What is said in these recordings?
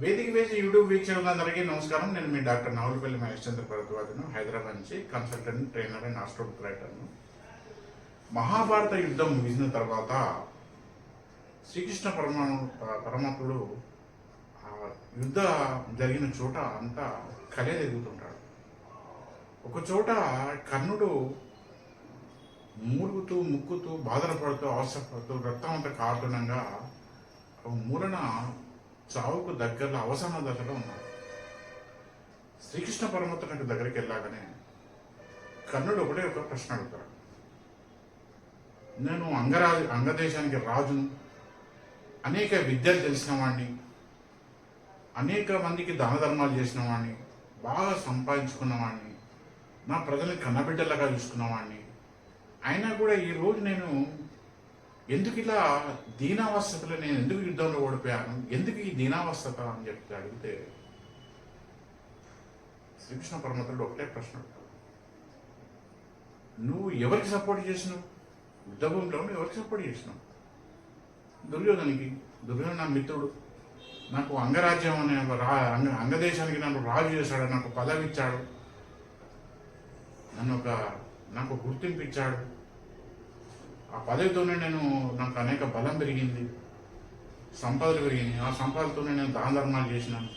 వేదిక వేసి యూట్యూబ్ వీక్షకులందరికీ నమస్కారం. నేను మీ డాక్టర్ నవలపల్లి మహేష్ చంద్ర భరద్వాజను హైదరాబాద్ నుంచి కన్సల్టెంట్ ట్రైనర్ అండ్ ఆస్ట్రోక్రైటర్ను మహాభారత యుద్ధం ముగిసిన తర్వాత శ్రీకృష్ణ పరమా పరమాత్ముడు యుద్ధ జరిగిన చోట అంతా కలే ఎదుగుతుంటాడు ఒక చోట కర్ణుడు మూలుగుతూ ముక్కుతూ బాధపడుతూ అవసరపడుతూ రక్తం అంతా కారుతుండగా ఒక మూలన చావుకు దగ్గరలో అవసాన దశలో ఉన్నాడు. శ్రీకృష్ణ పరమాత్మకు దగ్గరికి వెళ్ళాగానే కర్ణుడు ఒకటే ఒక ప్రశ్న అడుగుతాడు. నేను అంగరాజు అంగదేశానికి రాజును అనేక విద్యలు తెలిసిన వాడిని అనేక మందికి దాన ధర్మాలు చేసిన వాడిని బాగా సంపాదించుకున్నవాడిని నా ప్రజల్ని కన్నబిడ్డలాగా చూసుకున్నవాడిని అయినా కూడా ఈ రోజు నేను ఎందుకు ఇలా దీనావస్థతలో నేను ఎందుకు యుద్ధంలో ఓడిపోయాను ఎందుకు ఈ దీనావస్థత అని చెప్పి అడిగితే శ్రీకృష్ణ పరమతుడు ఒకటే ప్రశ్న నువ్వు ఎవరికి సపోర్ట్ చేసినావు? యుద్ధభూమిలో నువ్వు ఎవరికి సపోర్ట్ చేసినావు? దుర్యోధనికి దుర్యోధన నా మిత్రుడు నాకు అంగరాజ్యం అనే ఒక రా అంగ అంగదేశానికి నన్ను రాజు చేశాడు నాకు పదవి ఇచ్చాడు నన్ను ఒక నాకు గుర్తింపు ఇచ్చాడు ఆ పదవితోనే నేను నాకు అనేక బలం పెరిగింది. సంపదలు పెరిగినాయి. ఆ సంపదలతోనే నేను దాన ధర్మాలు చేసినాను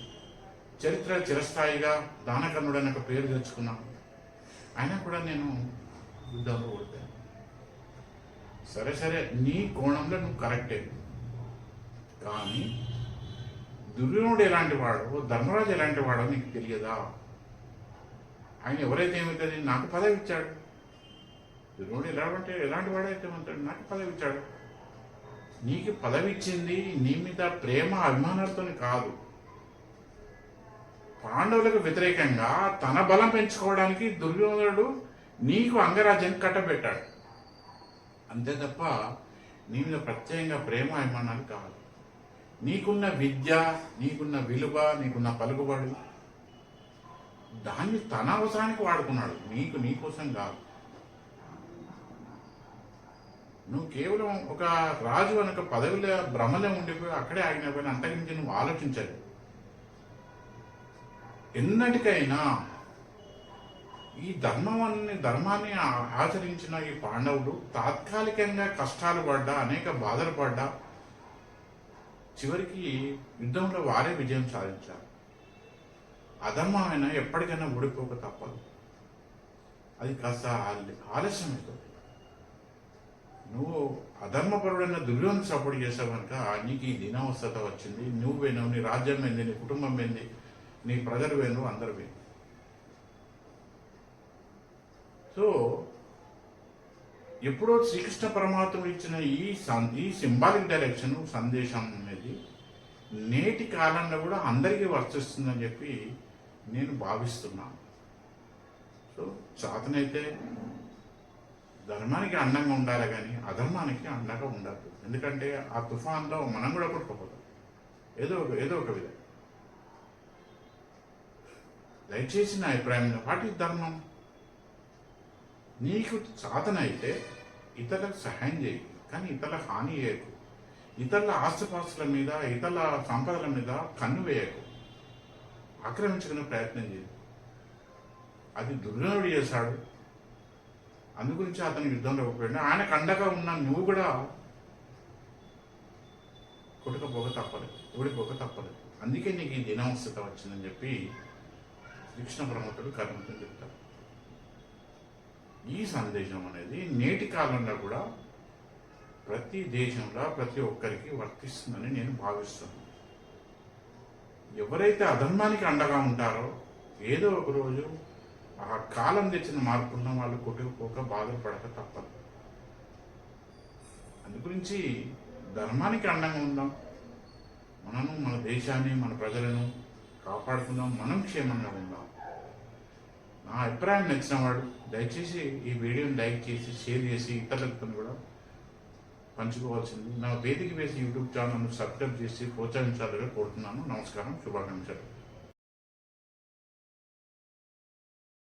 చరిత్ర చిరస్థాయిగా దానకర్ణుడు అనే ఒక పేరు తెచ్చుకున్నాను అయినా కూడా నేను యుద్ధంలో కొడతాను సరే సరే నీ కోణంలో నువ్వు కరెక్టే. కానీ దుర్యోధనుడు ఎలాంటి వాడో ధర్మరాజు ఎలాంటి వాడో నీకు తెలియదా? ఆయన ఎవరైతే ఏమవుతుంది నాకు పదవి ఇచ్చాడు. దుర్యోధనుడు ఎలా అంటే ఎలాంటి వాడైతే ఉంటాడు? నాకు పదవి ఇచ్చాడు నీకు పదవి ఇచ్చింది నీ మీద ప్రేమ అభిమానాలతో కాదు. పాండవులకు వ్యతిరేకంగా తన బలం పెంచుకోవడానికి దుర్యోధనుడు నీకు అంగరాజ్యాన్ని కట్టబెట్టాడు. అంతే తప్ప నీ మీద ప్రత్యేకంగా ప్రేమ అభిమానాలు కాదు. నీకున్న విద్య నీకున్న విలువ నీకున్న పలుకుబడి దాన్ని తన అవసరానికి వాడుకున్నాడు. నీకు నీకోసం కాదు. నువ్వు కేవలం ఒక రాజు అనక పదవిలో భ్రమలో ఉండిపోయి అక్కడే ఆగినపోయిన అంతకుమించి నువ్వు ఆలోచించాలి ఎన్నటికైనా ఈ ధర్మాన్ని ధర్మాన్ని ఆచరించిన ఈ పాండవులు తాత్కాలికంగా కష్టాలు పడ్డా అనేక బాధలు పడ్డా చివరికి యుద్ధంలో వారే విజయం సాధించారు. అధర్మమైన ఎప్పటికైనా ఓడిపోక తప్పదు. అది కాస్త ఆలస్యం అవుతుంది నువ్వు అధర్మపరుడైన దుర్యోధన సపోర్ట్ చేసావు కనుక నీకు ఈ దినావస్థత వచ్చింది. నువ్వు పోయినావు నీ రాజ్యం ఏంది నీ కుటుంబం ఏంది నీ ప్రజలు వేను అందరు వేను సో ఎప్పుడో శ్రీకృష్ణ పరమాత్మ ఇచ్చిన ఈ సం- ఈ సింబాలిక్ డైరెక్షన్ సందేశం అనేది నేటి కాలంలో కూడా అందరికీ వర్తిస్తుందని చెప్పి నేను భావిస్తున్నాను. సో చాతనైతే ధర్మానికి అండంగా ఉండాలి కానీ అధర్మానికి అండగా ఉండదు ఎందుకంటే ఆ తుఫాన్లో మనం కూడా కొట్టుకోపోతాం. ఏదో ఒక ఏదో ఒక విధంగా. దయచేసి నా అభిప్రాయం వాటి ధర్మం. నీకు సాధన అయితే ఇతరులకు సహాయం చేయి కానీ ఇతరులకు హాని చేయకు. ఇతరుల ఆస్తిపాస్తుల మీద ఇతరుల సంపదల మీద కన్ను వేయకు. ఆక్రమించుకునే ప్రయత్నం చేయదు అది దుర్గుణుడు చేశాడు. అందు గురించి అతను యుద్ధంలో పోయాడు ఆయనకు అండగా ఉన్న నువ్వు కూడా కొట్టుకపోక తప్పలేదు ఓడిపోక తప్పలేదు అందుకే నీకు ఈ దినవస్థత వచ్చిందని చెప్పి కృష్ణ పరమతుడు కర్మతో చెప్తారు ఈ సందేశం అనేది నేటి కాలంలో కూడా ప్రతి దేశంలో ప్రతి ఒక్కరికి వర్తిస్తుందని నేను భావిస్తున్నాను. ఎవరైతే అధర్మానికి అండగా ఉంటారో ఏదో ఒక రోజు ఆ కాలం తెచ్చిన మార్పున్న వాళ్ళు కొట్టుకుపోక బాధపడక తప్పదు. అందుగురించి ధర్మానికి అండంగా ఉందాం. మనము మన దేశాన్ని మన ప్రజలను కాపాడుకుందాం. మనం క్షేమంగా ఉందాం. నా అభిప్రాయం నచ్చిన వాడు దయచేసి ఈ వీడియోని లైక్ చేసి షేర్ చేసి ఇతరులతో కూడా పంచుకోవాల్సింది. నా వేదిక వేసి యూట్యూబ్ ఛానల్ను సబ్స్క్రైబ్ చేసి ప్రోత్సహించాలని కోరుతున్నాను. నమస్కారం. శుభాకాంక్షలు.